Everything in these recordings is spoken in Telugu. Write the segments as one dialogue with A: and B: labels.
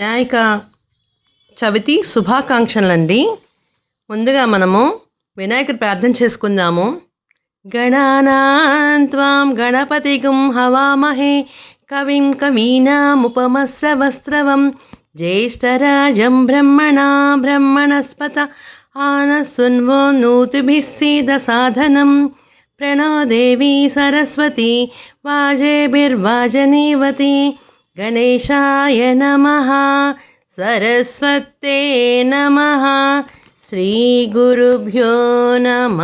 A: వినాయక చవితి శుభాకాంక్షలండి. ముందుగా మనము వినాయకుడు ప్రార్థన చేసుకుందాము. గణానాం గణపతిగం హవామహే కవిం కవీనాముపమస్స వస్త్రవం జ్యేష్టరాజం బ్రహ్మణా బ్రహ్మణస్పత ఆనసున్వో నూతుభిస్సీద సాధనం ప్రణోదేవి సరస్వతి వాజేభిర్వాజనీవతి గణేశాయ నమ. సరస్వతే నమ. శ్రీగురుభ్యో నమ.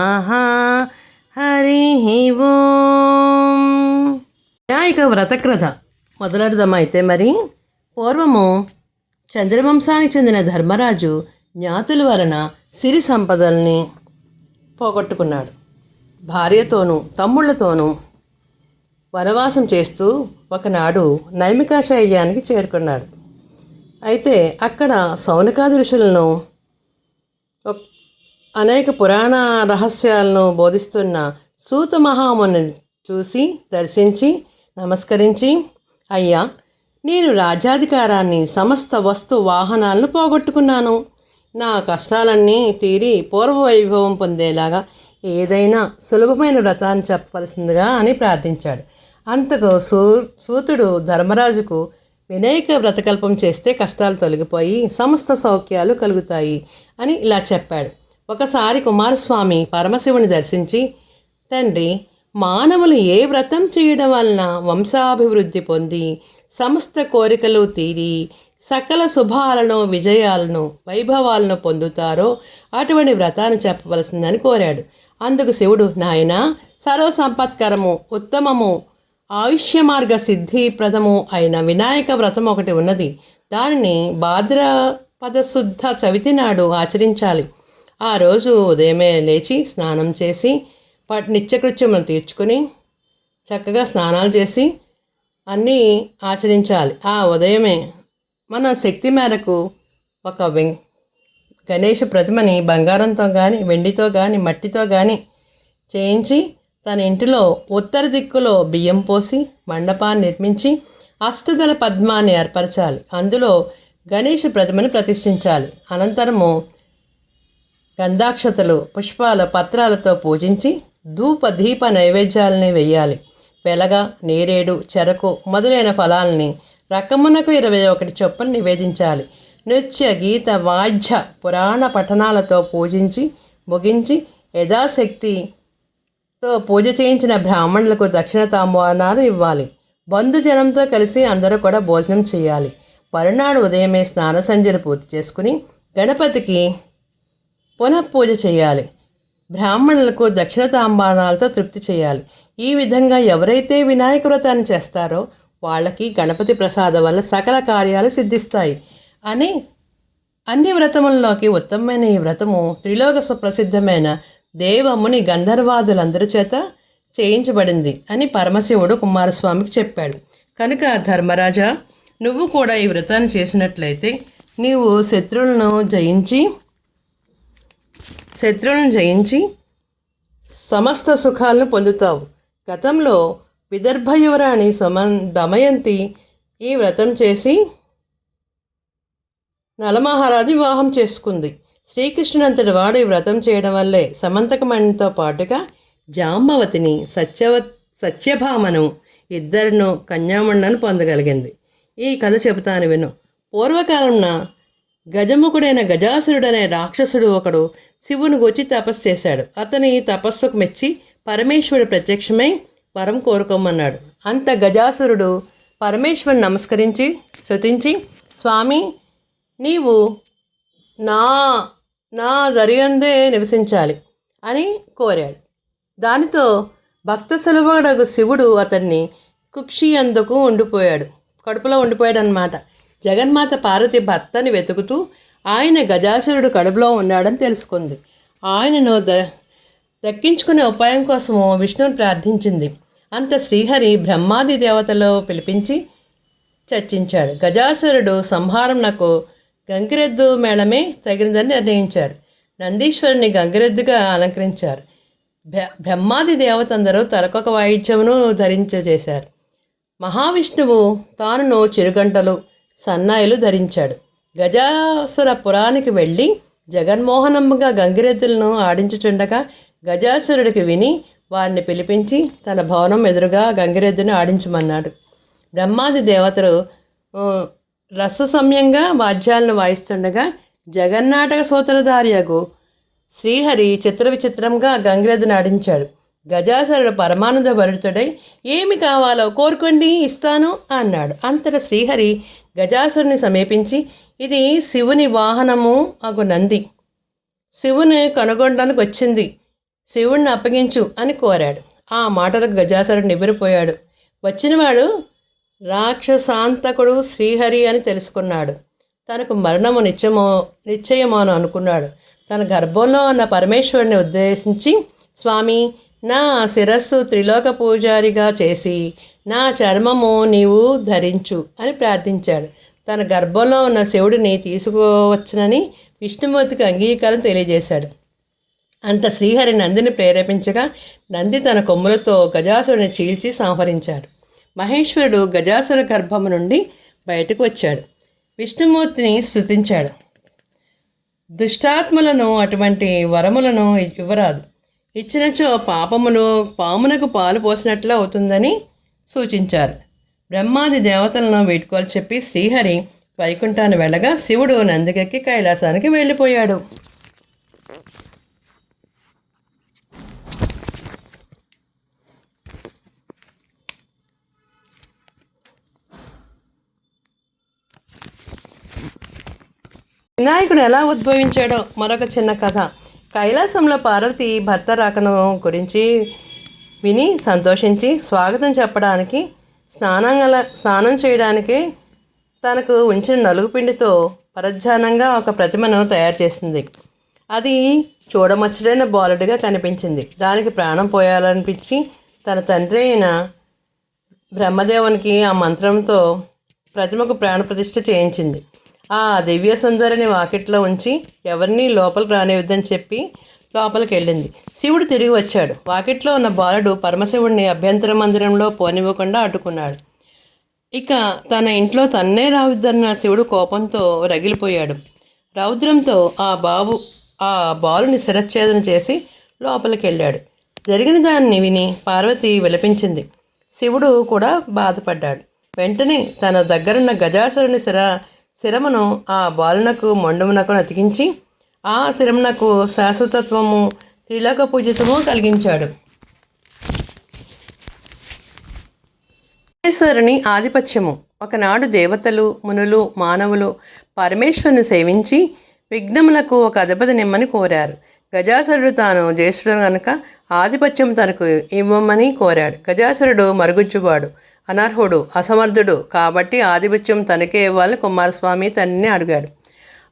A: హరి ఓం. వినాయక వ్రతక్రథ మొదలెడదాం అయితే మరి పూర్వము చంద్రవంశానికి చెందిన ధర్మరాజు జ్ఞాతుల వలన సిరి సంపదల్ని పోగొట్టుకున్నాడు. భార్యతోనూ తమ్ముళ్ళతోనూ వనవాసం చేస్తూ ఒకనాడు నైమికాశైర్యానికి చేరుకున్నాడు. అయితే అక్కడ సౌనకాది ఋషులను అనేక పురాణ రహస్యాలను బోధిస్తున్న సూత మహాముని చూసి దర్శించి నమస్కరించి అయ్యా నేను రాజ్యాధికారాన్ని సమస్త వస్తు వాహనాలను పోగొట్టుకున్నాను. నా కష్టాలన్నీ తీరి పూర్వ వైభవం పొందేలాగా ఏదైనా సులభమైన వ్రతాన్ని చెప్పవలసిందిగా అని ప్రార్థించాడు. అంతకు సూ సూతుడు ధర్మరాజుకు వినాయక వ్రతకల్పం చేస్తే కష్టాలు తొలగిపోయి సమస్త సౌఖ్యాలు కలుగుతాయి అని ఇలా చెప్పాడు. ఒకసారి కుమారస్వామి పరమశివుని దర్శించి తండ్రి మానవులు ఏ వ్రతం చేయడం వలన వంశాభివృద్ధి పొంది సమస్త కోరికలు తీరి సకల శుభాలను విజయాలను వైభవాలను పొందుతారో అటువంటి వ్రతాన్ని చెప్పవలసిందని కోరాడు. అందుకు శివుడు నాయన సర్వసంపత్కరము ఉత్తమము ఆయుష్య మార్గ సిద్ధిప్రదము అయిన వినాయక వ్రతం ఒకటి ఉన్నది. దానిని భాద్రపద శుద్ధ చవితి నాడు ఆచరించాలి. ఆ రోజు ఉదయమే లేచి స్నానం చేసి వాటి నిత్యకృత్యములు తీర్చుకొని చక్కగా స్నానాలు చేసి అన్నీ ఆచరించాలి. ఆ ఉదయమే మన శక్తి మేరకు ఒక వెం గణేష ప్రతిమని బంగారంతో కానీ వెండితో కానీ మట్టితో కానీ చేయించి తన ఇంటిలో ఉత్తర దిక్కులో బియ్యం పోసి మండపాన్ని నిర్మించి అష్టదళ పద్మాన్ని ఏర్పరచాలి. అందులో గణేష ప్రతిమని ప్రతిష్ఠించాలి. అనంతరము గంధాక్షతలు పుష్పాల పత్రాలతో పూజించి ధూప దీప నైవేద్యాలని వేయాలి వెలగ నేరేడు చెరకు మొదలైన ఫలాల్ని రకమునకు ఇరవై ఒకటి చొప్పున నివేదించాలి. నృత్య గీత వాద్య పురాణ పఠనాలతో పూజించి ముగించి యథాశక్తి తో పూజ చేయించిన బ్రాహ్మణులకు దక్షిణ తాంబూలాలు ఇవ్వాలి. బంధుజనంతో కలిసి అందరూ కూడా భోజనం చేయాలి. మరునాడు ఉదయమే స్నాన సంధ్యలు పూర్తి చేసుకుని గణపతికి పునఃపూజ చేయాలి. బ్రాహ్మణులకు దక్షిణ తాంబానాలతో తృప్తి చేయాలి. ఈ విధంగా ఎవరైతే వినాయక వ్రతాన్ని చేస్తారో వాళ్ళకి గణపతి ప్రసాదం వల్ల సకల కార్యాలు సిద్ధిస్తాయి. అని అన్ని వ్రతముల్లోకి ఉత్తమమైన ఈ వ్రతము త్రిలోక సుప్రసిద్ధమైన ప్రసిద్ధమైన దేవముని గంధర్వాదులందరి చేత చేయించబడింది అని పరమశివుడు కుమారస్వామికి చెప్పాడు. కనుక ధర్మరాజా నువ్వు కూడా ఈ వ్రతాన్ని చేసినట్లయితే నీవు శత్రువులను జయించి శత్రువులను జయించి సమస్త సుఖాలను పొందుతావు. గతంలో విదర్భ యువరాణి సమన్ దమయంతి ఈ వ్రతం చేసి నలమహారాజు వివాహం చేసుకుంది. శ్రీకృష్ణునంతటి వాడు ఈ వ్రతం చేయడం వల్లే సమంతకమణితో పాటుగా జాంబవతిని సత్యవ సత్యభామను ఇద్దరును కన్యామణ్ణను పొందగలిగింది. ఈ కథ చెబుతాను విను. పూర్వకాలంన గజముఖుడైన గజాసురుడనే రాక్షసుడు ఒకడు శివుని గొచ్చి తపస్సు చేశాడు. అతని తపస్సుకు మెచ్చి పరమేశ్వరుడు ప్రత్యక్షమై వరం కోరుకోమన్నాడు. అంత గజాసురుడు పరమేశ్వరుని నమస్కరించి శృతించి స్వామి నీవు నా నా దరియందే నివసించాలి అని కోరాడు. దానితో భక్త సులభడగు శివుడు అతన్ని కుక్షి అందుకు ఉండిపోయాడు. కడుపులో ఉండిపోయాడు అనమాట జగన్మాత పార్వతి భర్తని వెతుకుతూ ఆయన గజాసురుడు కడుపులో ఉన్నాడని తెలుసుకుంది. ఆయనను ద దక్కించుకునే ఉపాయం కోసము విష్ణువుని ప్రార్థించింది. అంత శ్రీహరి బ్రహ్మాది దేవతలో పిలిపించి చర్చించాడు. గజాసురుడు సంహారం నాకు గంగిరెద్దు మేళమే తగినదని నిర్ణయించారు. నందీశ్వరుని గంగిరెద్దుగా అలంకరించారు. బ్ర- బ్రహ్మాది దేవతందరూ తలకొక వాయిద్యమును ధరించజేశారు. మహావిష్ణువు తానును చిరుగంటలు సన్నాయిలు ధరించాడు. గజాసుర పురానికి వెళ్ళి జగన్మోహనమ్మగా గంగిరెద్దులను ఆడించుచుండగా గజాసురుడికి విని వారిని పిలిపించి తన భవనం ఎదురుగా గంగిరెద్దును ఆడించమన్నాడు. బ్రహ్మాది దేవతలు రససమ్యంగా వాద్యాలను వాయిస్తుండగా జగన్నాటక సూత్రధారియగు శ్రీహరి చిత్ర విచిత్రంగా గంగిరెద్దును ఆడించాడు గజాసరుడు పరమానంద భరితుడై ఏమి కావాలో కోరుకోండి ఇస్తాను అన్నాడు. అంతట శ్రీహరి గజాసురుని సమీపించి ఇది శివుని వాహనము అగు నంది. శివుని కనుగొనడానికి వచ్చింది. శివుణ్ణి అప్పగించు అని కోరాడు. ఆ మాటలకు గజాసురుడు నివ్వరిపోయాడు. వచ్చినవాడు రాక్షసాంతకుడు శ్రీహరి అని తెలుసుకున్నాడు. తనకు మరణము నిత్యమో నిశ్చయమో అని అనుకున్నాడు. తన గర్భంలో ఉన్న పరమేశ్వరుని ఉద్దేశించి స్వామి నా శిరస్సు త్రిలోక పూజారిగా చేసి నా చర్మము నీవు ధరించు అని ప్రార్థించాడు. తన గర్భంలో ఉన్న శివుడిని తీసుకోవచ్చునని విష్ణుమూర్తికి అంగీకారం తెలియజేశాడు. అంత శ్రీహరి నందిని ప్రేరేపించగా నంది తన కొమ్ములతో గజాసుడిని చీల్చి సంహరించాడు. మహేశ్వరుడు గజాసుర గర్భము నుండి బయటకు వచ్చాడు. విష్ణుమూర్తిని స్తుతించాడు. దుష్టాత్మలను అటువంటి వరములను ఇవ్వరాదు. ఇచ్చినచో పాపములు పామునకు పాలు పోసినట్లు అవుతుందని సూచించారు. బ్రహ్మాది దేవతలను వేడుకోలు చెప్పి శ్రీహరి వైకుంఠాన్ని వెళ్ళగా శివుడు నందిగక్కి కైలాసానికి వెళ్ళిపోయాడు. వినాయకుడు ఎలా ఉద్భవించాడో మరొక చిన్న కథ. కైలాసంలో పార్వతి భర్త రాకను గురించి విని సంతోషించి స్వాగతం చెప్పడానికి స్నానంగల స్నానం చేయడానికి తనకు ఉంచిన నలుగు పిండితో పరధ్యానంగా ఒక ప్రతిమను తయారు చేసింది. అది చూడమచ్చడైన బాలుడిగా కనిపించింది. దానికి ప్రాణం పోయాలనిపించి తన తండ్రి అయిన బ్రహ్మదేవునికి ఆ మంత్రంతో ప్రతిమకు ప్రాణప్రతిష్ఠ చేయించింది. ఆ దివ్య సుందరిని వాకిట్లో ఉంచి ఎవరిని లోపలికి రానివద్దని చెప్పి లోపలికి వెళ్ళింది శివుడు తిరిగి వచ్చాడు. వాకిట్లో ఉన్న బాలుడు పరమశివుడిని అభ్యంతర మందిరంలో పోనివ్వకుండా అడ్డుకున్నాడు. ఇక తన ఇంట్లో తన్నే రావద్దన్న శివుడు కోపంతో రగిలిపోయాడు. రౌద్రంతో ఆ బాబు ఆ బాలుని శిరచ్ఛేదన చేసి లోపలికి వెళ్ళాడు జరిగిన దాన్ని విని పార్వతి విలపించింది. శివుడు కూడా బాధపడ్డాడు. వెంటనే తన దగ్గరున్న గజాసురుని శిర శిరమును ఆ బాలునకు మొండమునకు అతికించి ఆ శిరమునకు శాశ్వతత్వము త్రిలోక పూజితము కలిగించాడు. పరమేశ్వరుని ఆధిపత్యము. ఒకనాడు దేవతలు మునులు మానవులు పరమేశ్వరుని సేవించి విఘ్నములకు ఒక అధిపతి నిమ్మని కోరారు. గజాసురుడు తాను జ్యేష్ఠుడు కనుక ఆధిపత్యం తనకు ఇవ్వమని కోరాడు. గజాసురుడు మరుగుజ్జువాడు. అనర్హుడు అసమర్థుడు కాబట్టి ఆధిపత్యం తనకే ఇవ్వాలని కుమారస్వామి తన్ని అడిగాడు.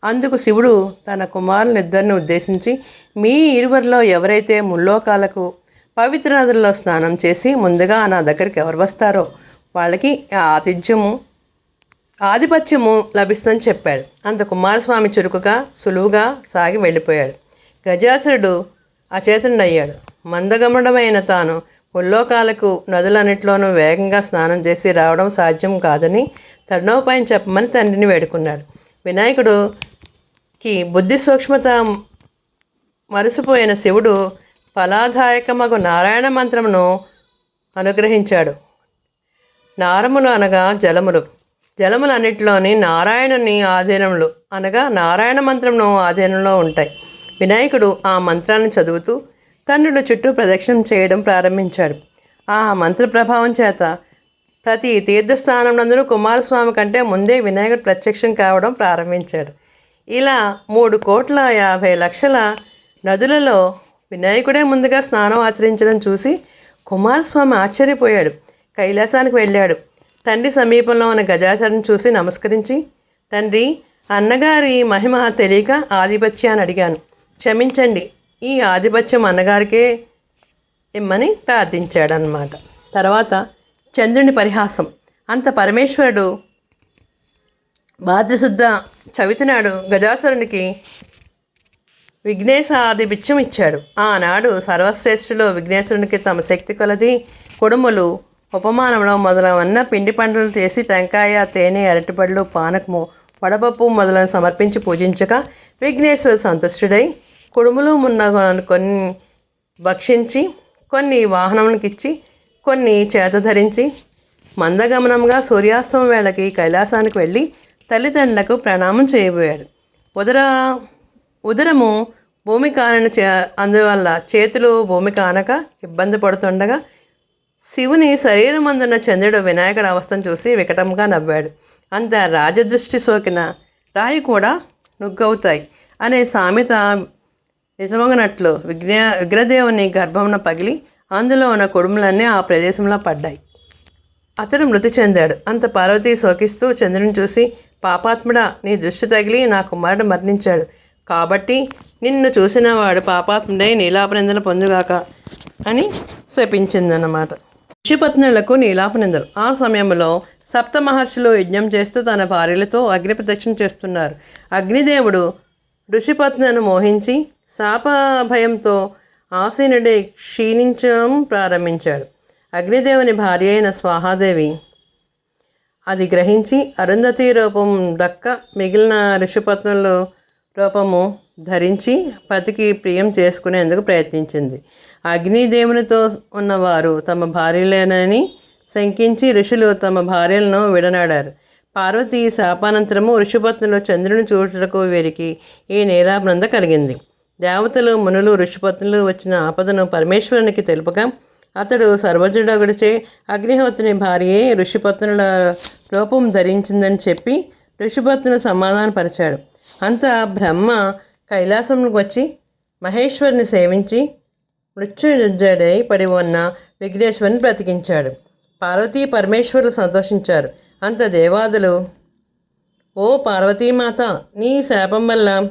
A: అందుకు శివుడు తన కుమారునిద్దరిని ఉద్దేశించి మీ ఇరువురిలో ఎవరైతే ముల్లోకాలకు పవిత్ర నదుల్లో స్నానం చేసి ముందుగా నా దగ్గరికి ఎవరు వస్తారో వాళ్ళకి ఆ ఆతిథ్యము ఆధిపత్యము లభిస్తుందని చెప్పాడు. అంత కుమారస్వామి చురుకుగా సులువుగా సాగి వెళ్ళిపోయాడు. గజాసురుడు అచేతనుడయ్యాడు. మందగమడమైన తాను ముల్లోకాలకు నదులన్నింటిలోనూ వేగంగా స్నానం చేసి రావడం సాధ్యం కాదని తరుణోపాయం చెప్పమని తండ్రిని వేడుకున్నాడు. వినాయకుడుకి బుద్ధి సూక్ష్మత మరసిపోయిన శివుడు ఫలాదాయకమగు నారాయణ మంత్రమును అనుగ్రహించాడు. నారములు అనగా జలములు. జలములన్నిటిలోని నారాయణుని ఆధీనంలో అనగా నారాయణ మంత్రమును ఆధీనంలో ఉంటాయి. వినాయకుడు ఆ మంత్రాన్ని చదువుతూ తండ్రుల చుట్టూ ప్రదక్షిణం చేయడం ప్రారంభించాడు. ఆ మంత్ర ప్రభావం చేత ప్రతి తీర్థస్థానంలో కుమారస్వామి కంటే ముందే వినాయకుడు ప్రత్యక్షం కావడం ప్రారంభించాడు. ఇలా మూడు కోట్ల యాభై లక్షల నదులలో వినాయకుడే ముందుగా స్నానం ఆచరించడం చూసి కుమారస్వామి ఆశ్చర్యపోయాడు. కైలాసానికి వెళ్ళాడు. తండ్రి సమీపంలో ఉన్న గజాచరణ చూసి నమస్కరించి తండ్రి అన్నగారి మహిమ తెలియక ఆధిపత్యాన్ని అడిగాను. క్షమించండి ఈ ఆధిపత్యం అన్నగారికే ఇమ్మని ప్రార్థించాడనమాట తర్వాత చంద్రుని పరిహాసం. అంత పరమేశ్వరుడు భాద్రశుద్ధ చవితినాడు గజాసురునికి విఘ్నేశాది బిచ్చం ఇచ్చాడు. ఆనాడు సర్వశ్రేష్ఠులు విఘ్నేశ్వరునికి తమ శక్తి కొలది కుడుములు ఉపమానంలో మొదలవన్న పిండి పంటలు చేసి టెంకాయ తేనె అరటిపళ్ళు పానకము వడపప్పు మొదలను సమర్పించి పూజించగా విఘ్నేశ్వరుడు సంతుష్టుడై కుడుములు మున్న కొన్ని భక్షించి కొన్ని వాహనములకిచ్చి కొన్ని చేత ధరించి మందగమనంగా సూర్యాస్తమం వేళకి కైలాసానికి వెళ్ళి తల్లిదండ్రులకు ప్రణామం చేయబోయాడు. ఉదర ఉదరము భూమి కానని చే అందువల్ల చేతులు భూమి కానక ఇబ్బంది పడుతుండగా శివుని శరీరం అందున్న చంద్రుడు వినాయకుడు అవస్థను చూసి వికటంగా నవ్వాడు. అంత రాజదృష్టి సోకిన రాయి కూడా నుగ్గవుతాయి అనే సామెత నిజమగినట్లు విఘ్న విగ్రహదేవుని గర్భమున పగిలి అందులో ఉన్న కుడుములన్నీ ఆ ప్రదేశంలో పడ్డాయి. అతడు మృతి చెందాడు. అంత పార్వతి శోకిస్తూ చంద్రుని చూసి పాపాత్ముడా నీ దృష్టి తగిలి నా కుమారుడు మరణించాడు. కాబట్టి నిన్ను చూసినవాడు పాపాత్ముడై నీలాపనిందలు పొందుగాక అని శపించిందన్నమాట. ఋషిపత్నులకు నీలాపనిందలు. ఆ సమయంలో సప్త మహర్షులు యజ్ఞం చేస్తూ తన భార్యలతో అగ్ని ప్రదక్షిణ చేస్తున్నారు. అగ్నిదేవుడు ఋషిపత్నులను మోహించి శాప భయంతో ఆసీనుడే క్షీణించడం ప్రారంభించాడు. అగ్నిదేవుని భార్య అయిన స్వాహాదేవి అది గ్రహించి అరుంధతి రూపం దక్క మిగిలిన ఋషిపత్నుల రూపము ధరించి పతికి ప్రియం చేసుకునేందుకు ప్రయత్నించింది. అగ్నిదేవునితో ఉన్నవారు తమ భార్యలేనని శంకించి ఋషులు తమ భార్యలను విడనాడారు. పార్వతి శాపానంతరము ఋషిపత్నులు చంద్రుని చూచుటకు వీరికి ఈ నీలాభ్రంద కలిగింది. దేవతలు మునులు ఋషిపత్నులు వచ్చిన ఆపదను పరమేశ్వరునికి తెలుపగా అతడు సర్వజుడగుడిచే అగ్నిహోత్రుని భార్యే ఋషిపత్నుల రూపం ధరించిందని చెప్పి ఋషిపత్నులు సమాధానపరిచాడు. అంత బ్రహ్మ కైలాసంకు వచ్చి మహేశ్వరుని సేవించి మృత్యుజడై పడి ఉన్న విఘ్నేశ్వరుని బ్రతికించాడు. పార్వతీ పరమేశ్వరులు సంతోషించారు. అంత దేవాదులు ఓ పార్వతీమాత నీ శాపం వల్ల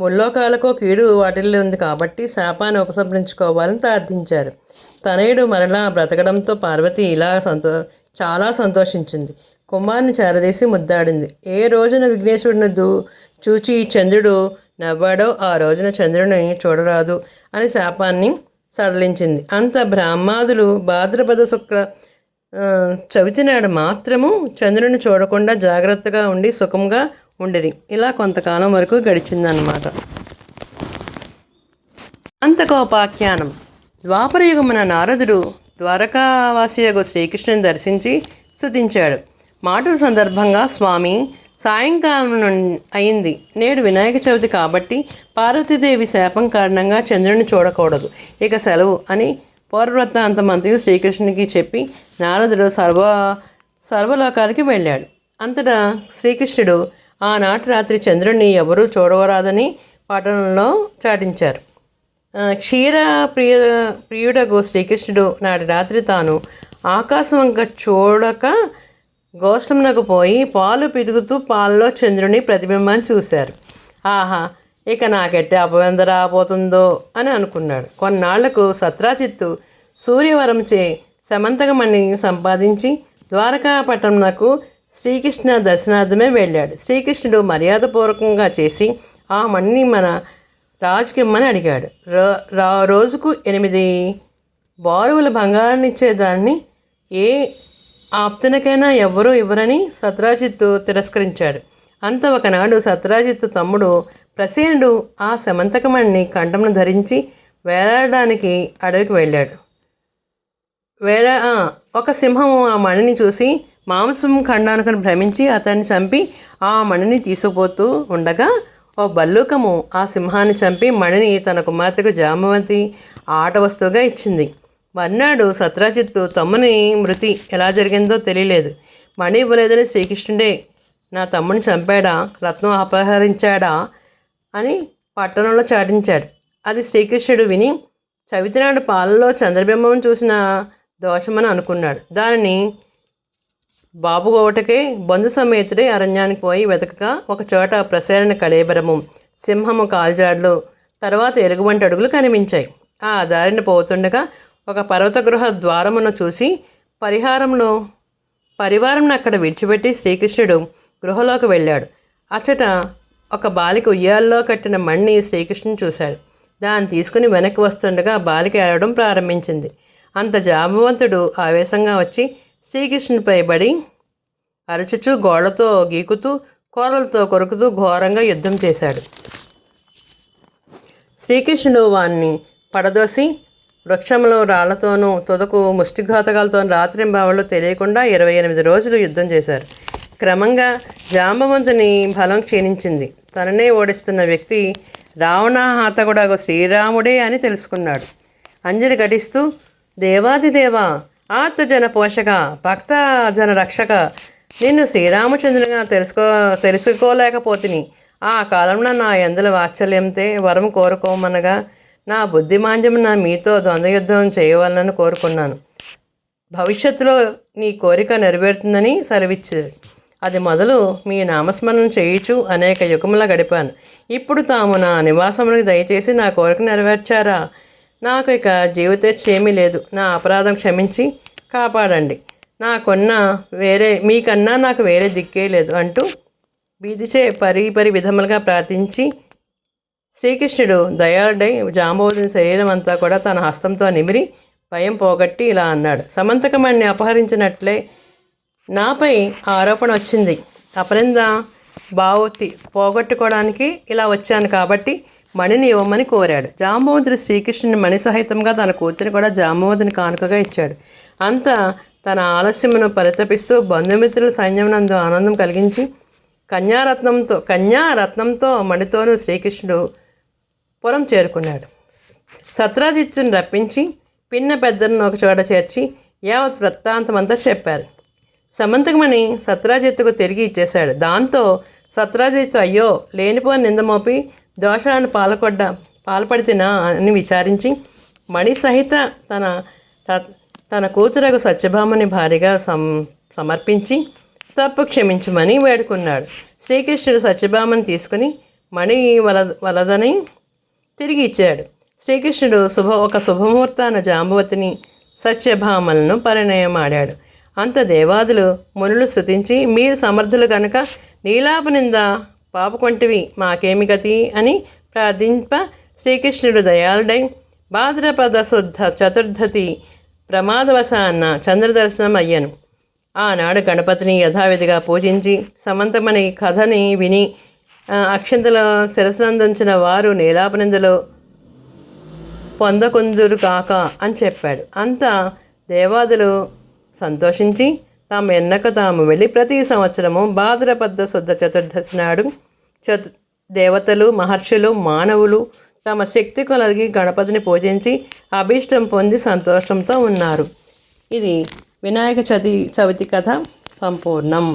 A: ముల్లోకాలకు కీడు వాటిల్లో ఉంది కాబట్టి శాపాన్ని ఉపసంహరించుకోవాలని ప్రార్థించారు. తనయుడు మరలా బ్రతకడంతో పార్వతి ఇలా సంతో చాలా సంతోషించింది. కుమార్ని చేరదీసి ముద్దాడింది. ఏ రోజున విఘ్నేశ్వరుని దూ చూచి చంద్రుడు నవ్వాడో ఆ రోజున చంద్రుని చూడరాదు అని శాపాన్ని సడలించింది. అంత బ్రాహ్మాదులు భాద్రపద శుక్ర చవితినాడు చవితి నాడు మాత్రము చంద్రుని చూడకుండా జాగ్రత్తగా ఉండి సుఖంగా ఉండేది. ఇలా కొంతకాలం వరకు గడిచిందనమాట అంతకోపాఖ్యానం. ద్వాపరయుగమున నారదుడు ద్వారకావాసియగు శ్రీకృష్ణుని దర్శించి స్థుతించాడు మాటల సందర్భంగా స్వామి సాయంకాలం నుండి అయింది. నేడు వినాయక చవితి కాబట్టి పార్వతీదేవి శాపం కారణంగా చంద్రుని చూడకూడదు. ఇక సెలవు అని పూర్వవృత్తాంతమంతయు శ్రీకృష్ణునికి చెప్పి నారదుడు సర్వ సర్వలోకాలకి వెళ్ళాడు. అంతటా శ్రీకృష్ణుడు ఆనాటి రాత్రి చంద్రుణ్ణి ఎవరూ చూడవరాదని పట్టణంలో చాటించారు. క్షీర ప్రియ ప్రియుడగు శ్రీకృష్ణుడు నాటి రాత్రి తాను ఆకాశం చూడక గోష్టమునకు పోయి పాలు పితుకుతూ పాలలో చంద్రుని ప్రతిబింబాన్ని చూశారు. ఆహా ఇక నాకెట్టే అపవంద రాబోతుందో అని అనుకున్నాడు. కొన్నాళ్ళకు సత్రాజిత్తు సూర్యవరంచే సమంతకమణిని సంపాదించి ద్వారకాపట్నంనకు శ్రీకృష్ణ దర్శనార్థమే వెళ్ళాడు. శ్రీకృష్ణుడు మర్యాదపూర్వకంగా చేసి ఆ మణిని మన రాజుకిమ్మని అడిగాడు. రో- రా- రోజుకు ఎనిమిది బారువుల బంగారాన్ని ఇచ్చేదాన్ని ఏ ఆప్తునికైనా ఎవ్వరూ ఇవ్వరని సత్రాజిత్తు తిరస్కరించాడు. అంత ఒకనాడు సత్రాజిత్తు తమ్ముడు ప్రసేనుడు ఆ సమంతకమణిని కంఠమును ధరించి వేలాడడానికి అడవికి వెళ్ళాడు. వేలా ఒక సింహం ఆ మణిని చూసి మాంసం ఖండానుకని భ్రమించి అతన్ని చంపి ఆ మణిని తీసుకుపోతూ ఉండగా ఓ బల్లూకము ఆ సింహాన్ని చంపి మణిని తన కుమార్తెకు జామవతి ఆట వస్తువుగా ఇచ్చింది. మర్నాడు సత్రాజిత్తు తమ్ముని మృతి ఎలా జరిగిందో తెలియలేదు. మణి ఇవ్వలేదని శ్రీకృష్ణుడే నా తమ్ముని చంపాడా రత్నం అపహరించాడా అని పట్టణంలో చాటించాడు. అది శ్రీకృష్ణుడు విని చవితినాడు పాలలో చంద్రబింబం చూసిన దోషమని అనుకున్నాడు. దానిని బాబుగోటకే బంధు సమేతుడే అరణ్యానికి పోయి వెతకగా ఒక చోట ప్రసేరణ కళేబరము సింహము కాలుజాడ్లు తర్వాత ఎలుగుబంటి అడుగులు కనిపించాయి. ఆ దారిని పోతుండగా ఒక పర్వత గృహ ద్వారమును చూసి పరిహారంలో పరివారంను అక్కడ విడిచిపెట్టి శ్రీకృష్ణుడు గృహలోకి వెళ్ళాడు. అచ్చట ఒక బాలిక ఉయ్యాల్లో కట్టిన మణిని శ్రీకృష్ణుని చూశాడు. దాన్ని తీసుకుని వెనక్కి వస్తుండగా బాలిక ఏడవడం ప్రారంభించింది. అంత జాబవంతుడు ఆవేశంగా వచ్చి శ్రీకృష్ణునిపై పడి అరచుచూ గోళ్ళతో గీకుతూ కోరలతో కొరుకుతూ ఘోరంగా యుద్ధం చేశాడు. శ్రీకృష్ణుడు వాణ్ణి పడదోసి వృక్షంలో రాళ్ళతోనూ తుదకు ముష్టిఘాతకాలతో రాత్రింబావళ్ళు తెలియకుండా ఇరవై ఎనిమిది రోజులు యుద్ధం చేశారు. క్రమంగా జాంబవంతుని బలం క్షీణించింది. తననే ఓడిస్తున్న వ్యక్తి రావణాహతకుడగు శ్రీరాముడే అని తెలుసుకున్నాడు. అంజలి ఘటిస్తూ దేవాదిదేవ ఆత్మజన పోషక భక్త జన రక్షక. నిన్ను శ్రీరామచంద్రునిగా తెలుసుకో తెలుసుకోలేకపోతిని. ఆ కాలంలో నా ఎందుల వాత్సల్యంతే వరం కోరుకోమనగా నా బుద్ధిమాంద్యం నా మీతో ద్వంద్వయుద్ధం చేయవాలని కోరుకున్నాను. భవిష్యత్తులో నీ కోరిక నెరవేరుతుందని సెలవిచ్చారు. అది మొదలు మీ నామస్మరణ చేయుచు అనేక యుగముల గడిపాను. ఇప్పుడు తాము నా నివాసములకు దయచేసి నా కోరిక నెరవేర్చారా? నాకు ఇక జీవితేచ్ఛేమీ లేదు. నా అపరాధం క్షమించి కాపాడండి. నాకున్న వేరే మీకన్నా నాకు వేరే దిక్కే లేదు అంటూ బీదిచే పరి పరి విధములుగా ప్రార్థించి శ్రీకృష్ణుడు దయాళుడై జాంబవతిని శరీరం అంతా కూడా తన హస్తంతో నిమిరి భయం పోగొట్టి ఇలా అన్నాడు. సమంతకమణ్ణి అపహరించినట్లే నాపై ఆరోపణ వచ్చింది. అపరింద బావతి పోగొట్టుకోవడానికి ఇలా వచ్చాను కాబట్టి మణిని ఇవ్వమని కోరాడు. జాంబవంతుడు శ్రీకృష్ణుని మణి సహితంగా తన కూతురిని కూడా జాంబవంతుని కానుకగా ఇచ్చాడు. అంతా తన ఆలస్యమును పరితపిస్తూ బంధుమిత్రుల సైన్యమునందు ఆనందం కలిగించి కన్యారత్నంతో కన్యారత్నంతో మణితోనూ శ్రీకృష్ణుడు పురం చేరుకున్నాడు. సత్రాజిత్యుని రప్పించి పిన్న పెద్దలను ఒక చోట చేర్చి యావత్ వృత్తాంతమంతా చెప్పారు. సమంతకమణి సత్రాజిత్తుకు తిరిగి ఇచ్చేశాడు. దాంతో సత్రాజిత్తు అయ్యో లేనిపోని నిందమోపి దోషాన్ని పాల్పడ్డ పాల్పడితేనా అని విచారించి మణి సహిత తన త- తన కూతురకు సత్యభామని భారీగా సం సమర్పించి తప్పు క్షమించమని వేడుకున్నాడు. శ్రీకృష్ణుడు సత్యభామని తీసుకుని మణి వల వలదని తిరిగి ఇచ్చాడు. శ్రీకృష్ణుడు శుభ ఒక శుభముహూర్తాన జాంబవతిని సత్యభామలను పరిణయమాడాడు. అంత దేవాదులు మునులు స్థుతించి మీరు సమర్థులు గనుక నీలాపనింద పాపకొంటివి మాకేమి గతి అని ప్రార్థింప శ్రీకృష్ణుడు దయాళుడై భాద్రపద శుద్ధ చతుర్ధతి ప్రమాదవశాన్న చంద్రదర్శనం అయ్యాను ఆనాడు గణపతిని యథావిధిగా పూజించి సమంతమని కథని విని అక్షంతల శిరస్సునందుంచిన వారు నీలాపనిందలో పొందకుందురు కాక అని చెప్పాడు. అంతా దేవాదులు సంతోషించి తాము ఎన్నక తాము వెళ్ళి ప్రతి సంవత్సరము భాద్రపద శుద్ధ చతుర్దశి నాడు చతు దేవతలు మహర్షులు మానవులు తమ శక్తి కలిగి గణపతిని పూజించి అభీష్టం పొంది సంతోషంతో ఉన్నారు. ఇది వినాయక చవితి చవితి కథ సంపూర్ణం.